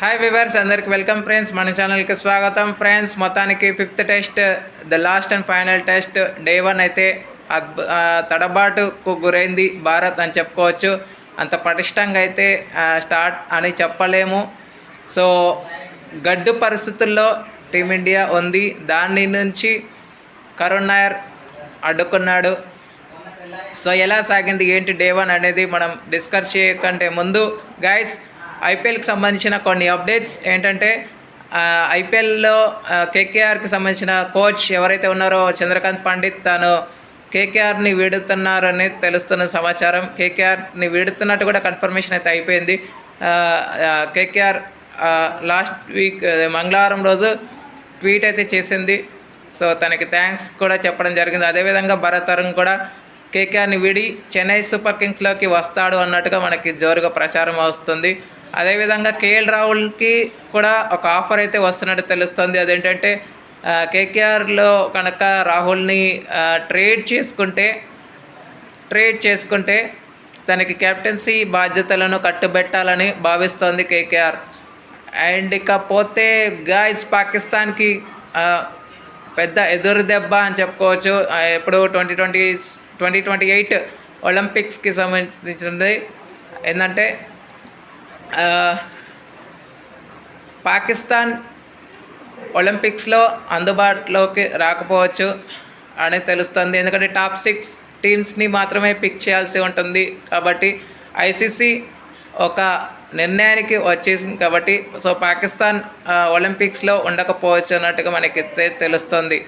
Hi viewers అందరికి welcome friends మన ఛానల్కి స్వాగతం. ఫ్రెండ్స్ మొత్తానికి fifth test the last and final test day one అయితే అద్భు తడబాటుకు గురైంది భారత్ అని చెప్పుకోవచ్చు. అంత పటిష్టంగా అయితే స్టార్ట్ అని చెప్పలేము. సో గడ్డు పరిస్థితుల్లో టీమిండియా ఉంది. దాని నుంచి కరుణ్ నాయర్ అడ్డుకున్నాడు. సో ఎలా సాగింది? ఏంటి? డే వన్ అనేది మనం డిస్కస్ చేయకంటే ముందు గైస్ ఐపీఎల్కి సంబంధించిన కొన్ని అప్డేట్స్ ఏంటంటే ఐపీఎల్లో కేకేఆర్కి సంబంధించిన కోచ్ ఎవరైతే ఉన్నారో చంద్రకాంత్ పండిత్ తాను కేకేఆర్ని వీడుతున్నారని తెలుస్తున్న సమాచారం. కేకేఆర్ని వీడుతున్నట్టు కూడా కన్ఫర్మేషన్ అయితే అయిపోయింది. కేకేఆర్ లాస్ట్ వీక్ మంగళవారం రోజు ట్వీట్ అయితే చేసింది. సో తనకి థ్యాంక్స్ కూడా చెప్పడం జరిగింది. అదేవిధంగా భరత్ అరుణ్ కూడా కేకేఆర్ని వీడి చెన్నై సూపర్ కింగ్స్లోకి వస్తాడు అన్నట్టుగా మనకి జోరుగా ప్రచారం వస్తుంది. అదేవిధంగా కేఎల్ రాహుల్కి కూడా ఒక ఆఫర్ అయితే వస్తున్నట్టు తెలుస్తుంది. అదేంటంటే కేకేఆర్లో కనుక రాహుల్ని ట్రేడ్ చేసుకుంటే ట్రేడ్ చేసుకుంటే తనకి కెప్టెన్సీ బాధ్యతలను కట్టుబెట్టాలని భావిస్తోంది కేకేఆర్. అండ్ ఇకపోతే గాయస్ పాకిస్తాన్కి పెద్ద ఎదురు దెబ్బ అని చెప్పుకోవచ్చు. ఎప్పుడు twenty twenty twenty twenty eight ఒలింపిక్స్కి సంబంధించింది. ఏంటంటే పాకిస్తాన్ ఒలింపిక్స్లో అందుబాటులోకి రాకపోవచ్చు అని తెలుస్తుంది. ఎందుకంటే టాప్ సిక్స్ టీమ్స్ని మాత్రమే పిక్ చేయాల్సి ఉంటుంది కాబట్టి ఐసీసీ ఒక నిర్ణయానికి వచ్చేసింది కాబట్టి సో పాకిస్తాన్ ఒలింపిక్స్లో ఉండకపోవచ్చు అన్నట్టుగా మనకి తెలుస్తుంది.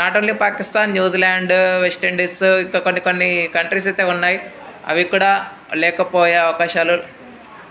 Not only Pakistan New Zealand West Indies ఇంకా కొన్ని కొన్ని కంట్రీస్ అయితే ఉన్నాయి. అవి కూడా లేకపోయే అవకాశాలు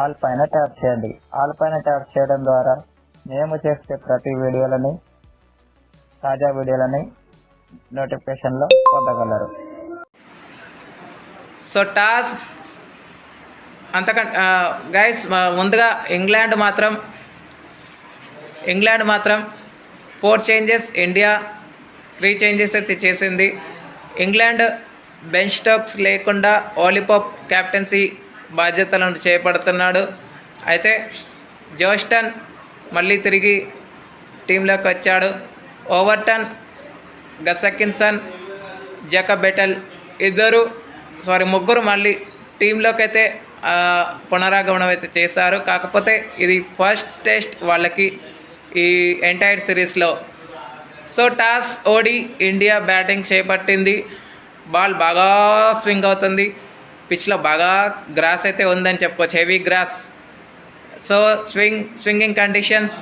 ఆల్ పైన ట్యాప్ చేయండి. ఆల్ పైన ట్యాప్ చేయడం ద్వారా మేము చేసే ప్రతి వీడియోలని తాజా వీడియోలని నోటిఫికేషన్లో పొందగలరు. సో టాస్ అంతకంటే గైస్ ముందుగా ఇంగ్లాండ్ మాత్రం ఇంగ్లాండ్ మాత్రం four changes India three changes అయితే చేసింది. ఇంగ్లాండ్ బెంచ్ స్టాక్స్ లేకుండా ఓలిపోప్ కెప్టెన్సీ బాధ్యతలను చేపడుతున్నాడు. అయితే జోస్టన్ మళ్ళీ తిరిగి టీంలోకి వచ్చాడు. ఓవర్టన్ గసకిన్సన్ జకబెటల్ ఇద్దరు సారీ ముగ్గురు మళ్ళీ టీంలోకి అయితే పునరాగమనం అయితే చేశారు. కాకపోతే ఇది ఫస్ట్ టెస్ట్ వాళ్ళకి ఈ ఎంటైర్ సిరీస్లో. సో టాస్ ఓడి ఇండియా బ్యాటింగ్ చేపట్టింది. బాల్ బాగా స్వింగ్ అవుతుంది. పిచ్లో బాగా గ్రాస్ అయితే ఉందని చెప్పుకోవచ్చు heavy grass. So swing swinging conditions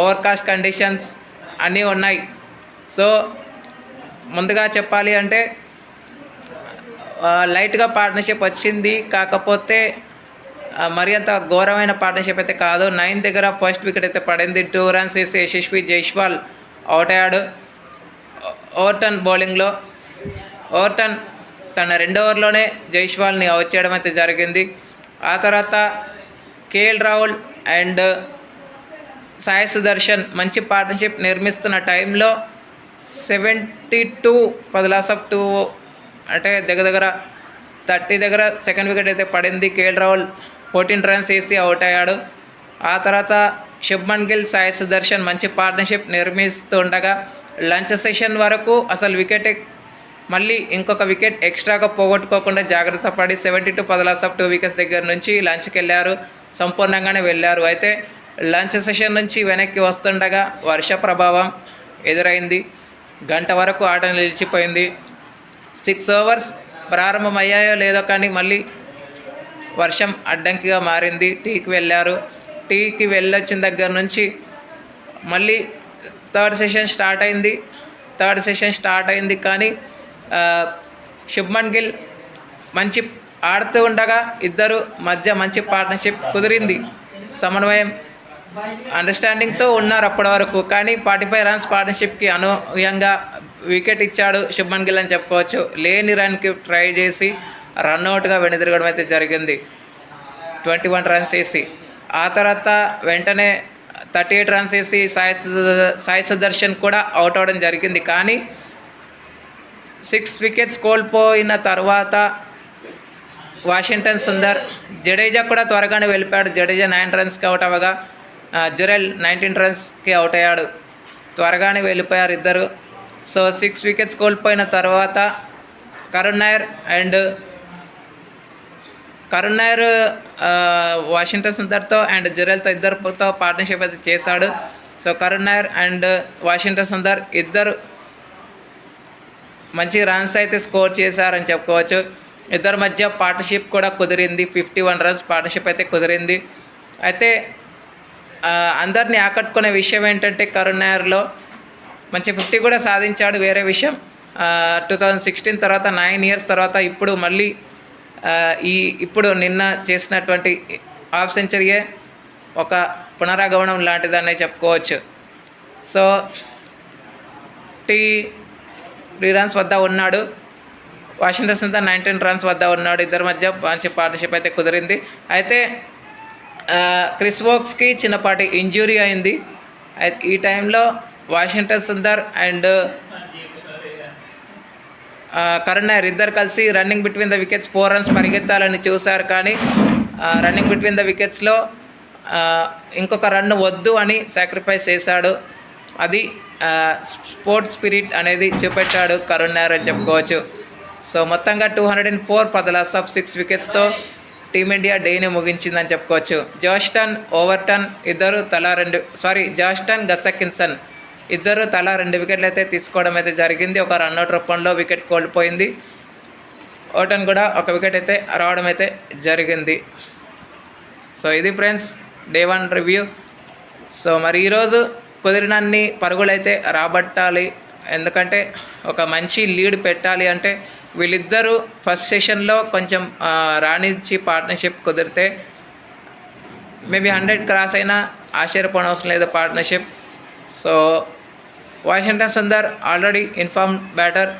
overcast conditions అన్నీ ఉన్నాయి. సో ముందుగా చెప్పాలి అంటే లైట్గా పార్ట్నర్షిప్ వచ్చింది కాకపోతే మరి అంత ఘోరమైన పార్ట్నర్షిప్ అయితే కాదు. నైన్ దగ్గర ఫస్ట్ వికెట్ అయితే పడింది. టూ రన్స్ వేసి యశస్వి జైష్వాల్ అవుట్ అయ్యాడు. ఓవర్టన్ బౌలింగ్లో. ఓవర్టన్ తన రెండో ఓవర్లోనే జైష్వాల్ని అవుట్ చేయడం అయితే జరిగింది. ఆ తర్వాత కేఎల్ రాహుల్ అండ్ సాయి సుదర్శన్ మంచి పార్ట్నర్షిప్ నిర్మిస్తున్న టైంలో సెవెంటీ టూ పది లాస్ ఆఫ్ టూ అంటే దగ్గర దగ్గర థర్టీ దగ్గర సెకండ్ వికెట్ అయితే పడింది. కేఎల్ రాహుల్ ఫోర్టీన్ రన్స్ వేసి అవుట్ అయ్యాడు. ఆ తర్వాత శుభ్మన్ గిల్ సాయి సుదర్శన్ మంచి పార్ట్నర్షిప్ నిర్మిస్తుండగా లంచ్ సెషన్ వరకు అసలు వికెట్ మళ్ళీ ఇంకొక వికెట్ ఎక్స్ట్రాగా పోగొట్టుకోకుండా జాగ్రత్త పడి సెవెంటీ టూ పదలాస్ ఆఫ్ టూ వికెట్స్ దగ్గర నుంచి లంచ్కి వెళ్ళారు సంపూర్ణంగానే వెళ్ళారు. అయితే లంచ్ సెషన్ నుంచి వెనక్కి వస్తుండగా వర్ష ప్రభావం ఎదురైంది. గంట వరకు ఆట నిలిచిపోయింది. సిక్స్ ఓవర్స్ ప్రారంభమయ్యాయో లేదో కానీ మళ్ళీ వర్షం అడ్డంకిగా మారింది. టీకి వెళ్ళారు. టీకి వెళ్ళొచ్చిన దగ్గర నుంచి మళ్ళీ థర్డ్ సెషన్ స్టార్ట్ అయింది. థర్డ్ సెషన్ స్టార్ట్ అయింది కానీ శుభ్మన్ గిల్ మంచి ఆడుతూ ఉండగా ఇద్దరు మధ్య మంచి పార్ట్నర్షిప్ కుదిరింది. సమన్వయం అండర్స్టాండింగ్తో ఉన్నారు అప్పటి వరకు. కానీ ఫార్టీ ఫైవ్ రన్స్ పార్ట్నర్షిప్కి అనూహ్యంగా వికెట్ ఇచ్చాడు శుభ్మన్ గిల్ అని చెప్పుకోవచ్చు. లేని రన్కి ట్రై చేసి రన్అట్గా వెనుదిరగడం అయితే జరిగింది. ట్వంటీ వన్ రన్స్ వేసి. ఆ తర్వాత వెంటనే థర్టీ ఎయిట్ రన్స్ వేసి సాయి సాయి సుదర్శన్ కూడా అవుట్ అవ్వడం జరిగింది. కానీ సిక్స్ వికెట్స్ కోల్పోయిన తర్వాత వాషింగ్టన్ సుందర్ జడేజా కూడా త్వరగానే వెళ్ళిపోయాడు. జడేజా నైన్ రన్స్కి అవుట్ అవ్వగా జురెల్ నైన్టీన్ రన్స్కి అవుట్ అయ్యాడు. త్వరగానే వెళ్ళిపోయారు ఇద్దరు. సో సిక్స్ వికెట్స్ కోల్పోయిన తర్వాత కరుణ్ నాయర్ అండ్ కరుణ్ నాయర్ వాషింగ్టన్ సుందర్తో అండ్ జురెల్తో ఇద్దరితో పార్ట్నర్షిప్ అయితే చేశాడు. So Karun Nair and Washington Sundar ఇద్దరు మంచి రన్స్ అయితే స్కోర్ చేశారని చెప్పుకోవచ్చు. ఇద్దరి మధ్య పార్ట్నర్షిప్ కూడా కుదిరింది. ఫిఫ్టీ వన్ రన్స్ పార్ట్నర్షిప్ అయితే కుదిరింది. అయితే అందరినీ ఆకట్టుకునే విషయం ఏంటంటే కరుణ్ నాయర్లో మంచి ఫిఫ్టీ కూడా సాధించాడు. వేరే విషయం టూ థౌజండ్ సిక్స్టీన్ తర్వాత నైన్ ఇయర్స్ తర్వాత ఇప్పుడు మళ్ళీ ఈ ఇప్పుడు నిన్న చేసినటువంటి హాఫ్ సెంచరీయే ఒక పునరాగమనం లాంటిదనే చెప్పుకోవచ్చు. సో టీ త్రీ రన్స్ వద్ద ఉన్నాడు. వాషింగ్టన్ సుందర్ నైన్టీన్ రన్స్ వద్ద ఉన్నాడు. ఇద్దరి మధ్య మంచి పార్ట్నర్షిప్ అయితే కుదిరింది. అయితే క్రిస్ వోక్స్కి చిన్నపాటి ఇంజురీ అయింది. ఈ టైంలో వాషింగ్టన్ సుందర్ అండ్ ఆ, కరుణ్ నాయర్ ఇద్దరు కలిసి running between the wickets four runs పరిగెత్తాలని చూశారు. కానీ రన్నింగ్ బిట్వీన్ ద వికెట్స్లో ఇంకొక రన్ వద్దు అని సాక్రిఫైస్ చేశాడు. అది స్పోర్ట్స్ స్పిరిట్ అనేది చూపెట్టాడు కరుణ్ నాయర్ అని చెప్పుకోవచ్చు. సో మొత్తంగా టూ హండ్రెడ్ అండ్ ఫోర్ పదల సబ్ సిక్స్ వికెట్స్తో టీమిండియా డేని ముగించిందని చెప్పుకోవచ్చు. జోస్టన్ ఓవర్టన్ ఇద్దరు తలా రెండు సారీ జాస్టన్ గసకిన్సన్ ఇద్దరు తలా రెండు వికెట్లు అయితే తీసుకోవడం అయితే జరిగింది. ఒక రన్అట్ రూపంలో వికెట్ కోల్పోయింది. ఓటన్ కూడా ఒక వికెట్ అయితే రావడం అయితే జరిగింది. సో ఇది friends day one review. So మరి ఈరోజు కుదిరినన్ని పరుగులైతే రాబట్టాలి. ఎందుకంటే ఒక మంచి లీడ్ పెట్టాలి అంటే వీళ్ళిద్దరూ ఫస్ట్ సెషన్లో కొంచెం రాణించి పార్ట్నర్షిప్ కుదిరితే మేబీ హండ్రెడ్ క్రాస్ అయినా ఆశ్చర్యపోనవసరం లేదు partnership. So Washington Sundar already in form batter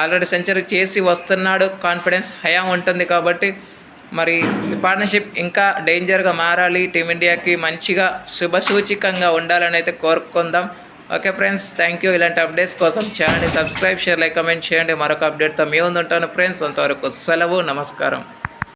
already century చేసి వస్తున్నాడు. కాన్ఫిడెన్స్ హయా ఉంటుంది కాబట్టి మరి పార్ట్నర్షిప్ ఇంకా డేంజర్గా మారాలి. టీమిండియాకి మంచిగా శుభసూచికంగా ఉండాలని అయితే కోరుకుందాం. ఓకే ఫ్రెండ్స్ థ్యాంక్ యూ ఇలాంటి అప్డేట్స్ కోసం ఛానల్ని సబ్స్క్రైబ్ షేర్ లైక్ కమెంట్ చేయండి. మరొక అప్డేట్తో మీ ఉంటాను ఫ్రెండ్స్ అంతవరకు సెలవు నమస్కారం.